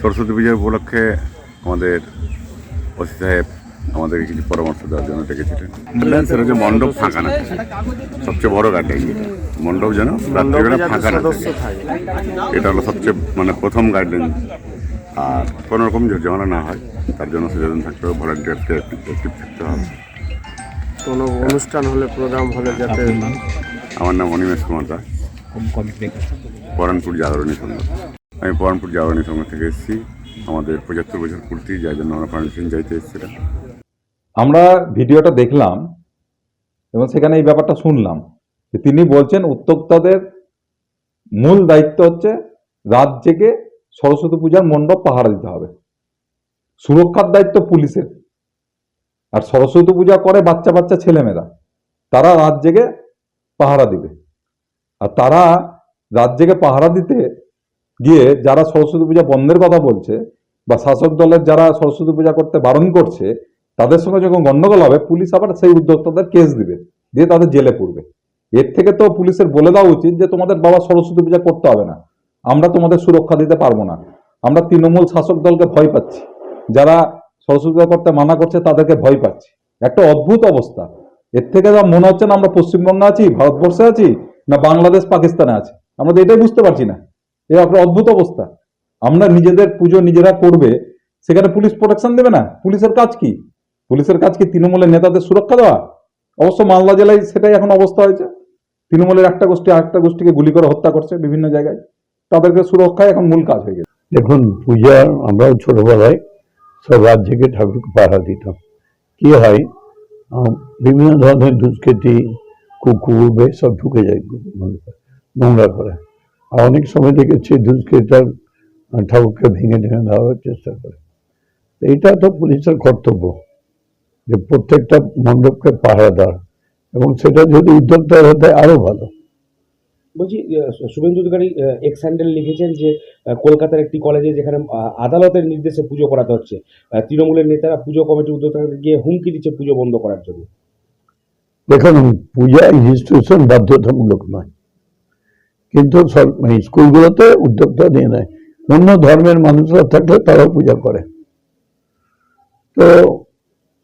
সরস্বতী পূজা উপলক্ষে আমাদের ওসি সাহেব আমাদেরকে কিছু পরামর্শ দেওয়ার জন্য ডেকেছিলেন। সেটা যে মণ্ডপ ফাঁকা না সবচেয়ে বড় যেটা মণ্ডপ যেন রাত্রিবেলা ফাঁকা না থাকে। এটা হলো সবচেয়ে মানে প্রথম গাইডলাইন আর কোনো রকম ঝামেলা না হয় তার জন্য সচেতন থাকতে হবে ভলান্টিয়ারকে অ্যাক্টিভ থাকতে হবে। কোনো অনুষ্ঠান হলে প্রোগ্রাম হলে যাতে আমার নাম অনিমেষ কুমার দাস। পরানপুর জাগরণী সংঘ আমি পরানপুর জাগরণী সংঘ থেকে এসেছি। আমাদের পঁচাত্তর বছর পূর্তি, যার জন্য আমরা ফাউন্ডেশন চাইতে এসেছিলাম আমরা ভিডিওটা দেখলাম এবং সেখানে এই ব্যাপারটা শুনলাম যে তিনি বলছেন উদ্যোক্তাদের মূল দায়িত্ব হচ্ছে রাত জেগে সরস্বতী পূজার মণ্ডপ পাহারা দিতে হবে। সুরক্ষার দায়িত্ব পুলিশের। আর সরস্বতী পূজা করে বাচ্চা বাচ্চা ছেলেমেয়েরা, তারা রাত জেগে পাহারা দিবে। আর তারা রাত জেগে পাহারা দিতে গিয়ে যারা সরস্বতী পূজা বন্ধের কথা বলছে বা শাসক দলের যারা সরস্বতী পূজা করতে বারণ করছে, তাদের সঙ্গে যখন গন্ডগোল হবে, পুলিশ আবার সেই উদ্যোক্তাদের কেস দিবে, দিয়ে তাদের জেলে পড়বে। এর থেকে তো পুলিশের বলে দেওয়া উচিত যে, তোমাদের বাবা সরস্বতী পূজা করতে হবে না। আমরা তোমাদের সুরক্ষা দিতে পারব না। আমরা তৃণমূল শাসক দলকে ভয় পাচ্ছি। যারা সরস্বতী পূজা করতে মানা করছে, তাদেরকে ভয় পাচ্ছি। একটা অদ্ভুত অবস্থা। এর থেকে যা মনে হচ্ছে না, আমরা পশ্চিমবঙ্গে আছি, ভারতবর্ষে আছি, না বাংলাদেশ, পাকিস্তানে আছি? আমরা তো এটাই বুঝতে পারছি না। এ একটা অদ্ভুত অবস্থা। আমরা নিজেদের পুজো নিজেরা করবে, সেখানে পুলিশ প্রোটেকশন দেবে না। পুলিশের কাজ কি? পুলিশের কাজ কি তৃণমূলের নেতাদের সুরক্ষা দেওয়া? অবশ্য মালদা জেলায় সেটাই এখন অবস্থা হয়েছে। তৃণমূলের একটা গোষ্ঠী আরেকটা গোষ্ঠীকে গুলি করে হত্যা করছে বিভিন্ন জায়গায়। তাদেরকে সুরক্ষায় এখন মূল কাজ হয়ে গেছে। দেখুন, পূজা আমরাও ছোটবেলায় সব রাত থেকে ঠাকুরকে পাহারা দিতাম। কি হয় বিভিন্ন ধরনের দুষ্কৃতি, কুকুর সব ঢুকে যায়, নোংরা করে। অনেক সময় দেখেছি দুষ্কৃতার ঠাকুরকে ভেঙে ভেঙে দেওয়ার চেষ্টা করে। এইটা তো পুলিশের কর্তব্য যে প্রত্যেকটা মণ্ডপকে পাহারা দেওয়া। এবং সেটা যদি উদ্যোক্তা হতে আরও ভালো। বলছি শুভেন্দু অধিকারী এক্স হ্যান্ডেল লিখেছেন যে কলকাতার একটি কলেজে যেখানে আদালতের নির্দেশে পুজো করাতে হচ্ছে তৃণমূলের নেতারা পুজো কমিটি উদ্যোক্তাকে গিয়ে হুমকি দিচ্ছে পুজো বন্ধ করার জন্য। দেখুন পূজা ইনস্টিটিউশন বাধ্যতামূলক নয়। কিন্তু মানে স্কুলগুলোতে উদ্যোক্তা নিয়ে নেয়। অন্য ধর্মের মানুষরা থাকলে তারাও পূজা করে। তো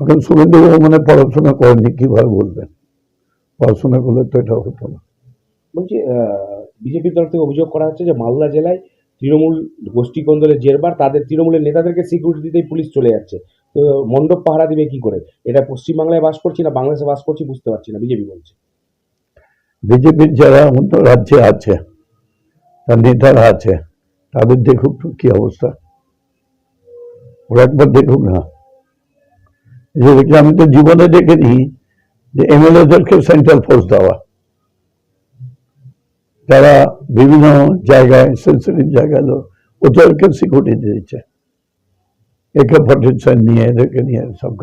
এখন শুভেন্দু মানে পড়াশোনা করেননি, কীভাবে বলবেন? পড়াশোনা করলে তো এটা হতো না। বলছি বিজেপির তরফ থেকে অভিযোগ করা হচ্ছে যে মালদা জেলায় তৃণমূল গোষ্ঠী কন্দলের জেরবার, তাদের তৃণমূলের নেতাদেরকে সিকিউরিটি দিতেই পুলিশ চলে যাচ্ছে। তো মণ্ডপ পাহারা দিবে কি করে? এটা পশ্চিমবাংলায় বাস করছি না, বাংলাদেশে বাস করছি, বুঝতে পারছি না, বিজেপি বলছে। বিজেপির যারা অন্য রাজ্যে আছে, তার নেতারা আছে, তাদের দেখুক কি অবস্থা। ওরা একবার দেখুক না। আমি তো জীবনে দেখিনি যে এমএলএদেরকে সেন্ট্রাল ফোর্স দেওয়া। যারা বিভিন্ন জায়গায় সেন্সিটিভ জায়গায় ওদেরকে সিকিউরিটি দিচ্ছে একে ফর্টি নিয়ে, এদেরকে নিয়ে সব গাড়ি